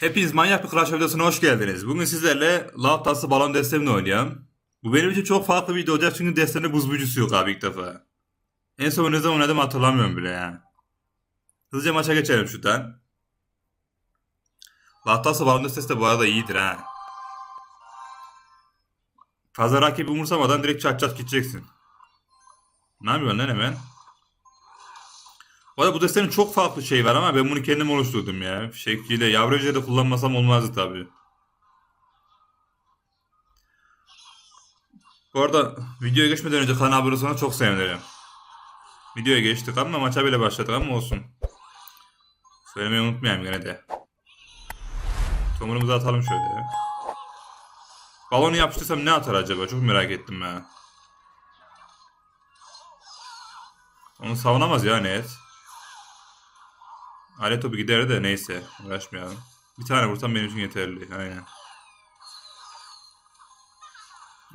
Hepiniz manyak bir Crash videosuna hoş geldiniz. Bugün sizlerle Lav Tası balon destemini oynayacağım. Bu benim için çok farklı bir video olacak çünkü destemde buz büyücüsü yok abi ilk defa. En son ne zaman oynadım hatırlamıyorum bile ya. Hızlıca maça geçelim şuradan. Lav Tası balon destesi de bu arada iyidir ha. Fazla rakibi umursamadan direkt çat çat gideceksin. Ne yapıyorsun lan hemen? Bu arada bu destenin çok farklı şey var ama ben bunu kendim oluşturdum ya. Şekliyle yavruca da kullanmasam olmazdı tabii. Bu arada videoya geçmeden önce kanal abone olursanız çok sevinirim. Videoya geçtik ama maça bile başladık ama olsun. Söylemeyi unutmayayım gene de. Tomurumuzu atalım şöyle. Balonu yapıştırsam ne atar acaba? Çok merak ettim ben. Onu savunamaz ya net. Alet topu gider de neyse. Uğraşmayalım. Bir tane vursam benim için yeterli. Aynen.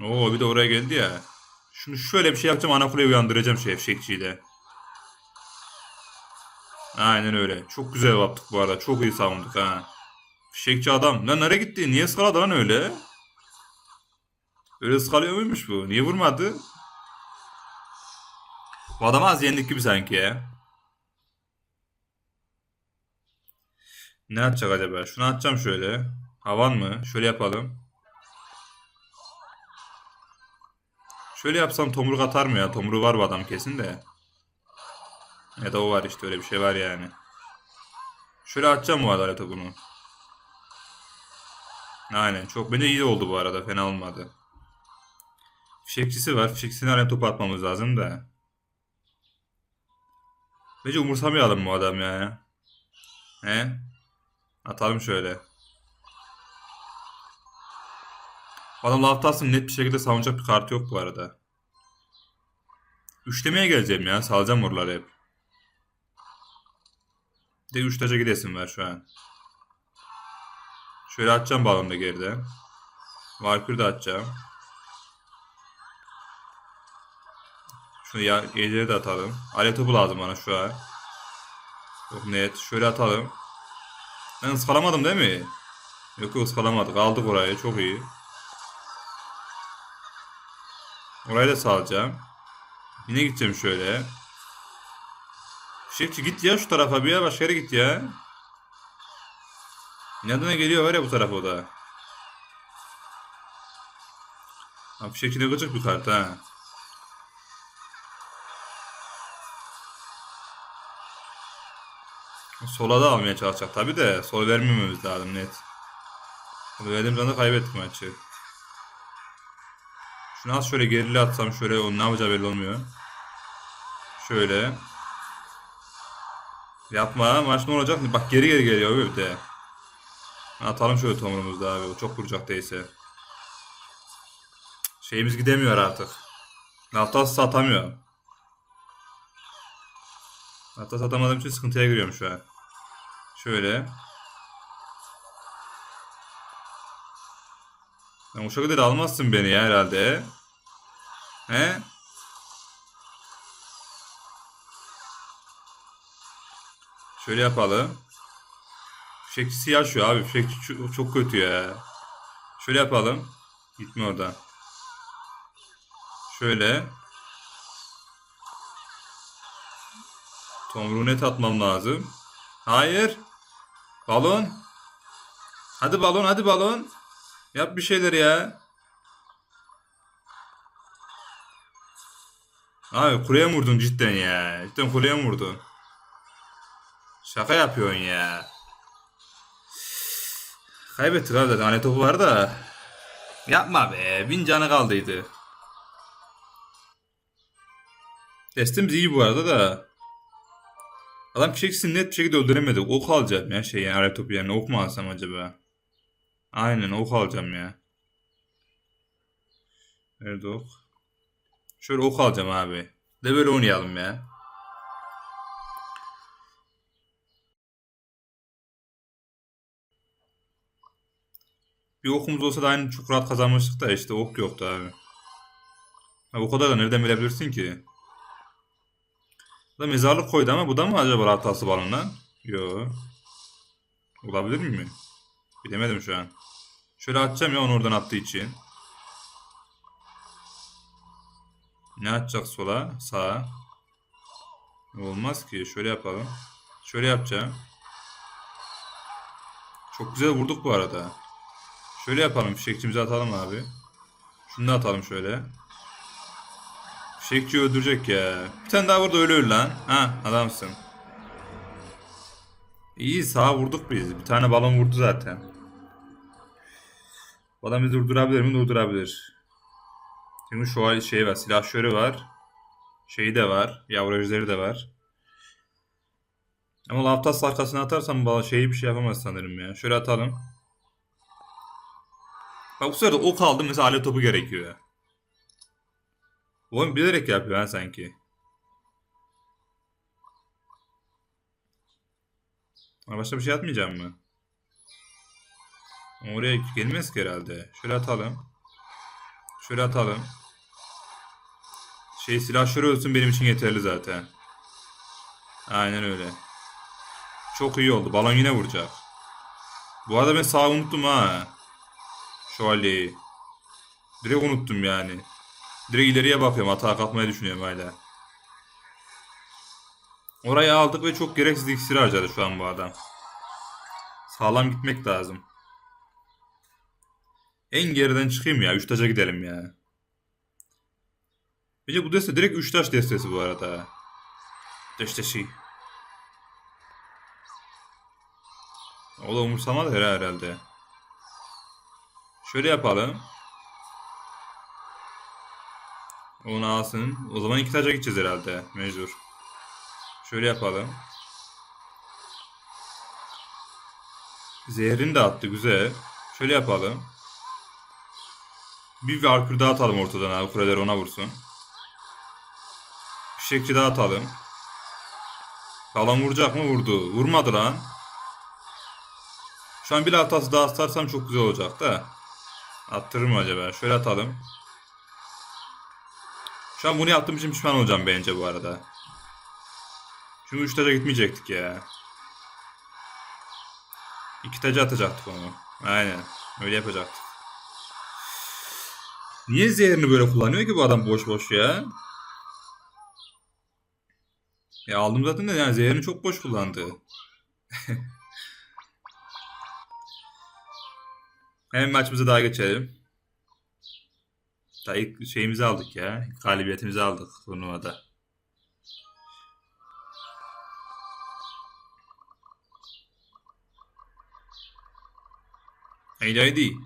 Oo bir de oraya geldi ya. Şunu şöyle bir şey yapacağım. Ana kuleyi uyandıracağım şey fişekçiyle. Aynen öyle. Çok güzel yaptık bu arada. Çok iyi savunduk ha. Fişekçi adam. Lan nereye gitti? Niye ıskaladı lan öyle? Öyle ıskalıyor muymuş bu? Niye vurmadı? Bu adamı az yendik gibi sanki ya. Ne atacak acaba? Şunu atacağım şöyle. Havan mı? Şöyle yapalım. Şöyle yapsam tomruk atar mı ya? Tomruğu var bu adam kesin de. Ya da o var işte öyle bir şey var yani. Şöyle atacağım bu adalet bunu. Aynen çok bence iyi oldu bu arada fena olmadı. Fişekçisi var. Fişekçisine araya top atmamız lazım da. Bence umursamayalım bu adam ya. He? Atalım şöyle. Adam Laftas'ın net bir şekilde savunacak bir kartı yok bu arada. Üçlemeye geleceğim ya. Salacağım oraları hep. De üç taca gidesim var şu an. Şöyle atacağım balonu da geride. Valkyrie de atacağım. Şunu ya de atalım. Alet topu lazım bana şu an. Çok net. Şöyle atalım. Ben ıskalamadım değil mi? Yok yok ıskalamadık. Aldık orayı. Çok iyi. Orayı da sağlayacağım. Yine gideceğim şöyle. Fişekçi git ya şu tarafa bir ya. Başka yere git ya. Nereden geliyor var ya bu tarafa o da. Ha, Fişekçi ne gıcık bir kart ha. Sola da almaya çalışacak tabi de sol vermememiz lazım net. Sol verdiğim zaman da kaybettik maçı. Şunu az şöyle gerili atsam şöyle onun ne yapacağı belli olmuyor. Şöyle. Yapma maç ne olacak? Bak geri geri geliyor bir de. Atalım şöyle tomurumuzda abi. O çok vuracak değilse. Şeyimiz gidemiyor artık. Naftas satamıyor. Hatta satamadığım için sıkıntıya giriyorum şu an. Şöyle. Sen şekilde de almazsın beni ya herhalde. He? Şöyle yapalım. Fişekçisi yaşıyor abi. Fişekçi çok, çok kötü ya. Şöyle yapalım. Gitme oradan. Şöyle. Tomruğu net atmam lazım. Hayır. Balon. Hadi balon hadi balon. Yap bir şeyler ya. Abi kuleye vurdun cidden ya? Cidden kuleye vurdun? Şaka yapıyorsun ya. Kaybettik abi zaten. Hani topu var da. Yapma be. Bin canı kaldıydı. Testimiz iyi bu arada da. Adam fişekçisini net bir şekilde öldüremedi. Ok alacağım ya şey yani topu yerine ok mu alsam acaba? Aynen ok alacağım ya. Nerede ok? Şöyle ok alacağım abi. De oynayalım ya. Bir okumuz olsa da aynı çok rahat kazanmıştık da işte ok yoktu abi. Ha, o kadar da nereden bilebilirsin ki? Da mezarlık koydu ama bu da mı acaba hatası balon lan? Yo. Olabilir mi? Bilemedim şu an. Şöyle atacağım ya onu oradan attığı için. Ne atacak sola? Sağa. Olmaz ki. Şöyle yapalım. Şöyle yapacağım. Çok güzel vurduk bu arada. Şöyle yapalım. Fişekçimizi atalım abi. Şunu da atalım şöyle. Fişekçi öldürecek ya. Bir tane daha vurdu öyle öl lan. Ha adamsın. İyi sağa vurduk biz. Bir tane balon vurdu zaten. Bu adam bizi durdurabilir mi? Durdurabilir. Çünkü şu şey var. Silahşörü var. Şeyi de var. Yavru ejderi de var. Ama laftas arkasına atarsam bana şeyi bir şey yapamaz sanırım ya. Şöyle atalım. Bak bu sırada ok aldım mesela alet topu gerekiyor. Oyun bilerek yapıyor ha sanki. Başka bir şey atmayacağım mı? Oraya gelmez ki herhalde. Şöyle atalım. Şöyle atalım. Şey silahşörü ölsün benim için yeterli zaten. Aynen öyle. Çok iyi oldu. Balon yine vuracak. Bu arada ben sağ unuttum ha. Şövalyeyi. Direkt unuttum yani. Direkt ileriye bakıyorum. Hata katmayı düşünüyorum hala. Orayı aldık ve çok gereksiz iksir harcadı şu an bu adam. Sağlam gitmek lazım. En geriden çıkayım ya. 3 taşa gidelim ya. Bence bu deste direkt 3 taş destesi bu arada. Destesi. O da umursamadı her- herhalde. Şöyle yapalım. Onu alsın. O zaman iki taca gideceğiz herhalde. Mecbur. Şöyle yapalım. Zehrini de attı. Güzel. Şöyle yapalım. Bir Valkür daha atalım ortadan abi. Kuleler ona vursun. Fişekçi daha atalım. Kalan vuracak mı? Vurdu. Vurmadı lan. Şu an bir hatası daha atarsam çok güzel olacak da. Attırır mı acaba? Şöyle atalım. Şu an bunu yaptığım için pişman olacağım bence bu arada. Çünkü 3 taca gitmeyecektik ya. 2 taca atacaktık onu. Aynen. Öyle yapacaktık. Niye zehrini böyle kullanıyor ki bu adam boş boş ya? Ya aldım zaten de yani zehrini çok boş kullandı. Hemen maçımıza daha geçelim. Daha ilk şeyimizi aldık ya. Galibiyetimizi aldık turnuvada. Haydi haydi.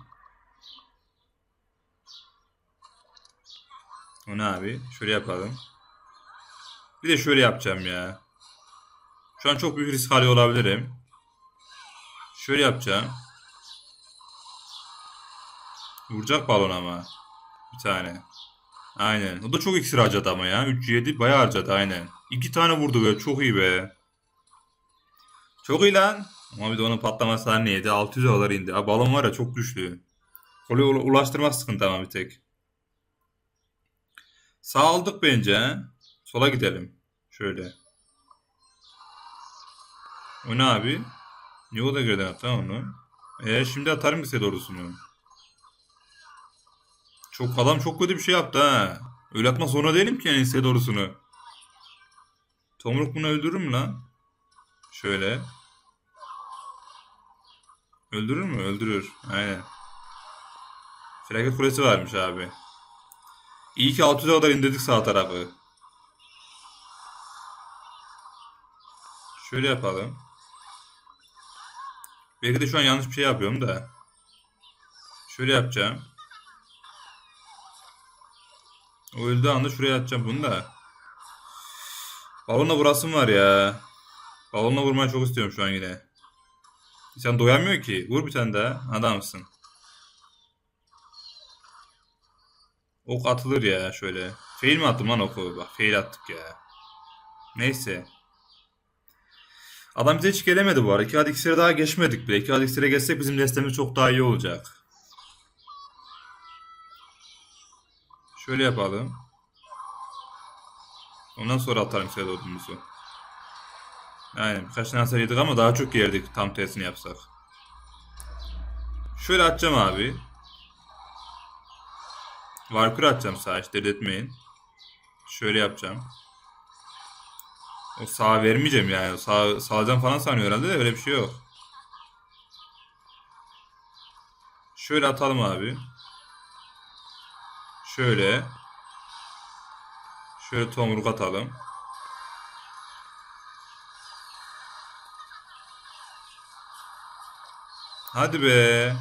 O ne abi? Şöyle yapalım. Bir de şöyle yapacağım ya. Şu an çok büyük risk alıyor olabilirim. Şöyle yapacağım. Vuracak balon ama. Bir tane. Aynen. O da çok iksir harcadı ama ya. 3 7 bayağı harcadı aynen. 2 tane vurdu be. Çok iyi be. Çok iyi lan. Ama bir de onun patlaması her neydi? 600 dolar indi. Ha, balon var ya çok güçlü. Oraya ula- ulaştırmak sıkıntı ama bir tek. Sağ aldık bence. Sola gidelim. Şöyle. O ne abi? Niye o da attı ha onu? E şimdi atarım size doğrusunu. Çok adam çok kötü bir şey yaptı ha. Öyle atmak zorunda değilim ki yani size doğrusunu. Tomruk bunu öldürür mü lan? Şöyle. Öldürür mü? Öldürür. Aynen. Felaket kulesi varmış abi. İyi ki 600'e kadar indirdik sağ tarafı. Şöyle yapalım. Belki de şu an yanlış bir şey yapıyorum da. Şöyle yapacağım. O öldüğü anda şuraya atacağım bunu da. Balonla vurasım var ya. Balonla vurmayı çok istiyorum şu an yine. Sen doyamıyor ki. Vur bir tane daha. Adamsın. Ok atılır ya şöyle. Fail mi attım lan oku? Bak fail attık ya. Neyse. Adam bize hiç gelemedi bu arada. 2 adet daha geçmedik bile. 2 adet geçsek bizim destemiz çok daha iyi olacak. Şöyle yapalım. Ondan sonra atarım size dördümüzü. Aynen birkaç hasar yedik ama daha çok yerdik tam tersini yapsak. Şöyle atacağım abi. Valkyrie atacağım sağa hiç etmeyin. Şöyle yapacağım. O sağa vermeyeceğim yani. Sağ, sağlayacağım falan sanıyor herhalde de öyle bir şey yok. Şöyle atalım abi. Şöyle. Şöyle tomruk atalım. Hadi be.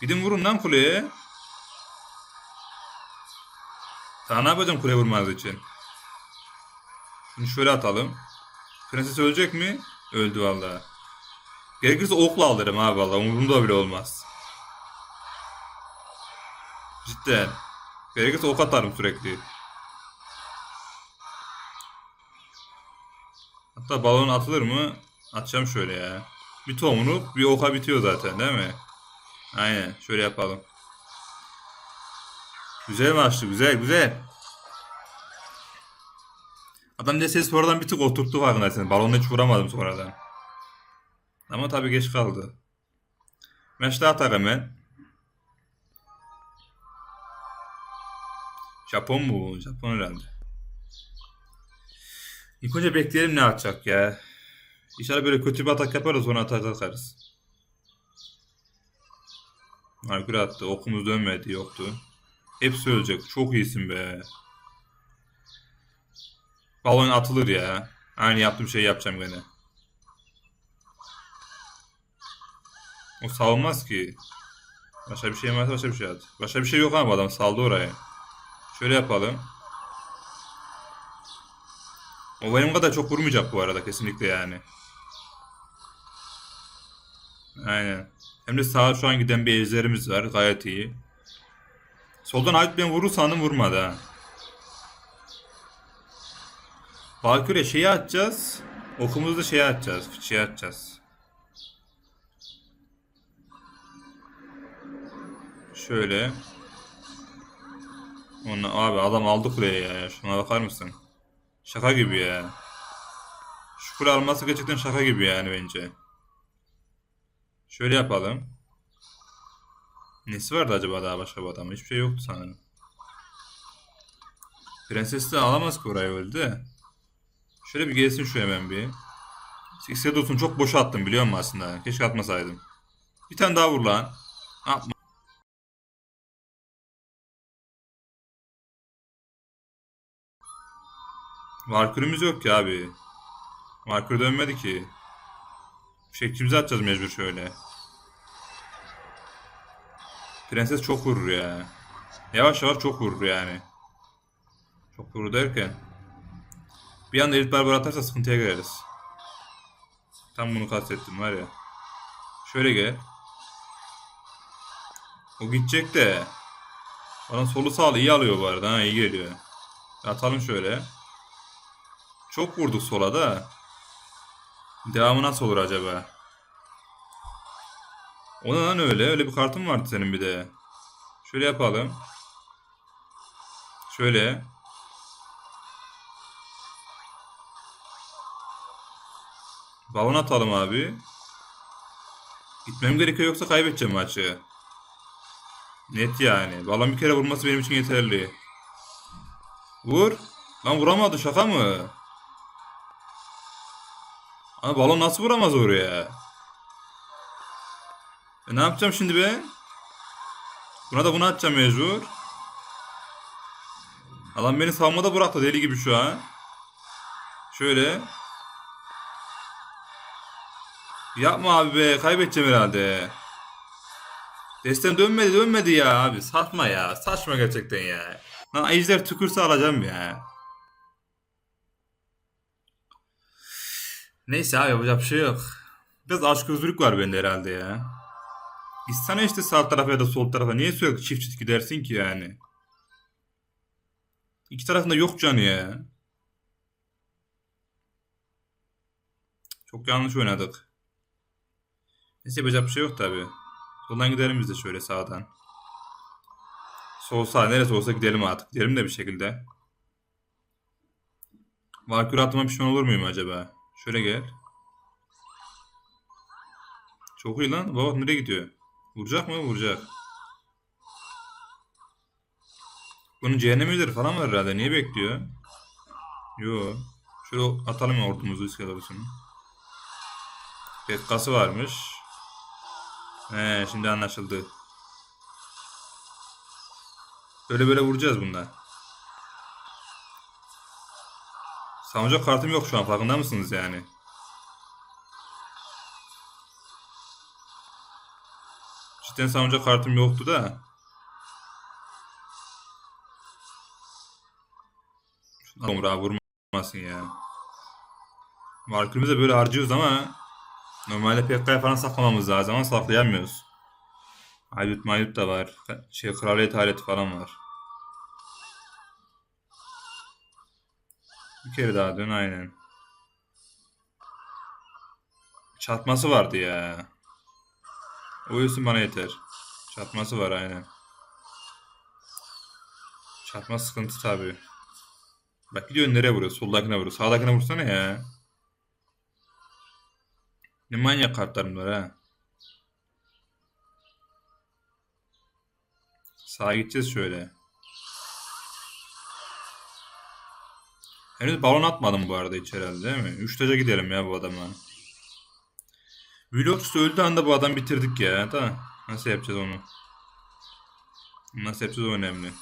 Gidin vurun lan kuleye. Daha ne yapacağım kule vurmanız için? Şunu şöyle atalım. Prenses ölecek mi? Öldü vallahi. Gerekirse okla alırım abi vallahi umurumda bile olmaz. Cidden. Gerekirse ok atarım sürekli. Hatta balon atılır mı? Atacağım şöyle ya. Bir tohumunu bir oka bitiyor zaten değil mi? Aynen şöyle yapalım. Güzel maçtı güzel güzel. Adam ne ses sonradan bir tık oturttu farkındaysanız. Balonu hiç vuramadım sonradan. Ama tabii geç kaldı. Meşte atar hemen. Japon mu bu? Japon herhalde. İlk önce bekleyelim ne atacak ya. İnşallah böyle kötü bir atak yapar da sonra atar atarız. Merkür attı. Okumuz dönmedi. Yoktu. Hepsi ölecek. Çok iyisin be. Balon atılır ya. Aynı yaptığım şeyi yapacağım gene. O savunmaz ki. Başka bir şey varsa başka bir şey at. Başka bir şey yok ama adam saldı oraya. Şöyle yapalım. O benim kadar çok vurmayacak bu arada kesinlikle yani. Aynen. Hem de sağa şu an giden bir ejderimiz var. Gayet iyi. Soldan Halit ben vurur sandım vurmadı ha. Valkyrie şeyi atacağız. Okumuzu da şeye atacağız. Fıçıya atacağız. Şöyle. Onu, abi adam aldı kuleye ya. Şuna bakar mısın? Şaka gibi ya. Şu kule alması gerçekten şaka gibi yani bence. Şöyle yapalım. Nesi vardı acaba daha başka bir adamın? Hiçbir şey yoktu sanırım. Prenses de alamaz ki orayı öldü. Şöyle bir gelsin şu hemen bir. X'e dursun çok boşa attım biliyor musun aslında? Keşke atmasaydım. Bir tane daha vur lan. Yapma. Valkyrie'miz yok ki abi. Valkyrie dönmedi ki. Şeklimizi atacağız mecbur şöyle. Prenses çok vurur ya. Yavaş yavaş çok vurur yani. Çok vurur derken. Bir anda elit barbar atarsa sıkıntıya gireriz. Tam bunu kastettim var ya. Şöyle gel. O gidecek de. Bana solu sağlı iyi alıyor bu arada. Ha, iyi geliyor. Atalım şöyle. Çok vurduk sola da. Devamı nasıl olur acaba? O ne lan öyle? Öyle bir kartın vardı senin bir de. Şöyle yapalım. Şöyle. Balon atalım abi. Gitmem gerekiyor yoksa kaybedeceğim maçı. Net yani. Balon bir kere vurması benim için yeterli. Vur. Lan vuramadı şaka mı? Ama balon nasıl vuramaz oraya? E ne yapacağım şimdi ben? Buna da bunu atacağım mecbur. Adam beni savunmada bıraktı deli gibi şu an. Şöyle. Yapma abi be kaybedeceğim herhalde. Destem dönmedi dönmedi ya abi saçma ya saçma gerçekten ya. Lan ejder tükürse alacağım ya. Neyse abi yapacak bir şey yok. Biraz açgözlülük var bende herhalde ya. Gitsene işte sağ tarafa ya da sol tarafa. Niye sürekli çift çift gidersin ki yani? İki tarafında yok canı ya. Çok yanlış oynadık. Neyse yapacak bir şey yok tabi. Soldan gidelim biz de şöyle sağdan. Sol sağ neresi olsa gidelim artık. Gidelim de bir şekilde. Valkür atma pişman olur muyum acaba? Şöyle gel. Çok iyi lan. Baba nereye gidiyor? Vuracak mı? Vuracak. Bunun cehennem yüzleri falan var herhalde. Niye bekliyor? Yo. Şöyle atalım ya ordumuzu iskeletosunu. Betkası varmış. He şimdi anlaşıldı. Böyle böyle vuracağız bunda. Savuncak kartım yok şu an farkında mısınız yani? Cidden savuncak kartım yoktu da. Tomrağa vurmasın ya. Valkürümüzü de böyle harcıyoruz ama normalde PK'ya falan saklamamız lazım ama saklayamıyoruz. Haydut maydut da var. Şey kraliyet aleti falan var. Bir kere daha dön aynen. Çatması vardı ya. Yüzden bana yeter. Çatması var aynen. Çatma sıkıntı tabi. Bak gidiyor nereye vuruyor? Soldakine vuruyor. Sağdakine vursana ya. Ne manyak kartlarım var ha. Sağa gideceğiz şöyle. Henüz balon atmadım bu arada hiç herhalde değil mi? 3 taca gidelim ya bu adamla. Vlogs öldüğü anda bu adam bitirdik ya. Tamam. Nasıl yapacağız onu? Nasıl yapacağız o önemli.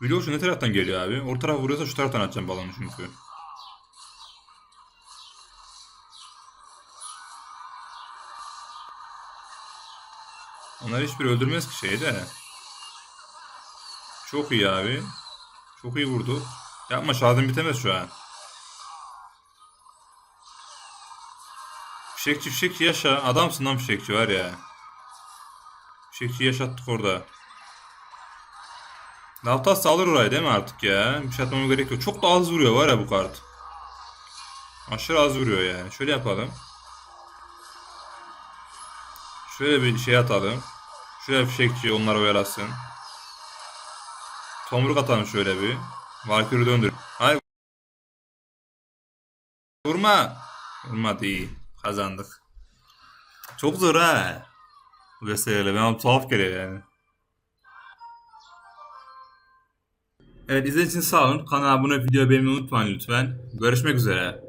Vlogs ne taraftan geliyor abi? Orta taraf vuruyorsa şu taraftan atacağım balonu çünkü. Onlar hiçbir öldürmez ki şeyi. Çok iyi abi. Çok iyi vurdu. Yapma şahadım bitemez şu an. Fişekçi fişekçi yaşa. Adamsın lan fişekçi var ya. Fişekçi yaşattık orada. Laftas alır orayı değil mi artık ya? Bir şey atmama gerek yok. Çok da az vuruyor var ya bu kart. Aşırı az vuruyor yani. Şöyle yapalım. Şöyle bir şey atalım. Şöyle fişekçi onları oyalasın. Tomruk atalım şöyle bir. Valkyr'i döndür. Hayır. Vurma. Vurmadı iyi. Kazandık. Çok zor ha. Bu vesileyle. Bana tuhaf geliyor yani. Evet izlediğiniz için sağ olun. Kanala abone videoyu beğenmeyi unutmayın lütfen. Görüşmek üzere.